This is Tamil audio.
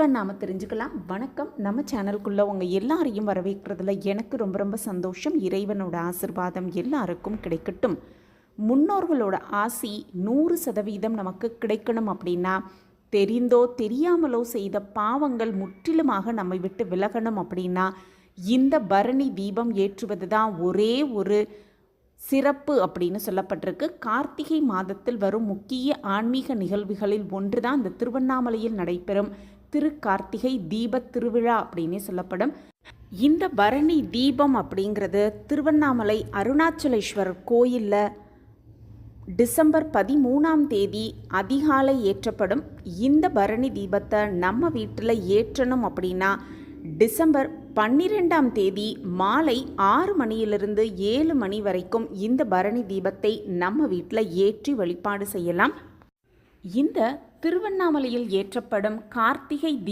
இப்போ நாம் தெரிஞ்சுக்கலாம். வணக்கம். நம்ம சேனலுக்குள்ளே உங்கள் எல்லாரையும் வரவேற்கிறதுல எனக்கு ரொம்ப ரொம்ப சந்தோஷம். இறைவனோட ஆசிர்வாதம் எல்லாருக்கும் கிடைக்கட்டும். முன்னோர்களோட ஆசி நூறு சதவீதம் நமக்கு கிடைக்கணும் அப்படின்னா தெரிந்தோ தெரியாமலோ செய்த பாவங்கள் முற்றிலுமாக நம்மை விட்டு விலகணும் அப்படின்னா இந்த பரணி தீபம் ஏற்றுவது தான் ஒரே ஒரு சிறப்பு அப்படின்னு சொல்லப்பட்டிருக்கு. கார்த்திகை மாதத்தில் வரும் முக்கிய ஆன்மீக நிகழ்வுகளில் ஒன்று தான் இந்த திருவண்ணாமலையில் நடைபெறும் திரு கார்த்திகை தீப திருவிழா அப்படின்னே சொல்லப்படும். இந்த பரணி தீபம் அப்படிங்கிறது திருவண்ணாமலை அருணாச்சலேஸ்வரர் கோயிலில் டிசம்பர் பதிமூணாம் தேதி அதிகாலை ஏற்றப்படும். இந்த பரணி தீபத்தை நம்ம வீட்டில் ஏற்றணும் அப்படின்னா டிசம்பர் பன்னிரெண்டாம் தேதி மாலை ஆறு மணியிலிருந்து ஏழு மணி வரைக்கும் இந்த பரணி தீபத்தை நம்ம வீட்டில் ஏற்றி வழிபாடு செய்யலாம். இந்த திருவண்ணாமலையில் ஏற்றப்படும் கார்த்திகை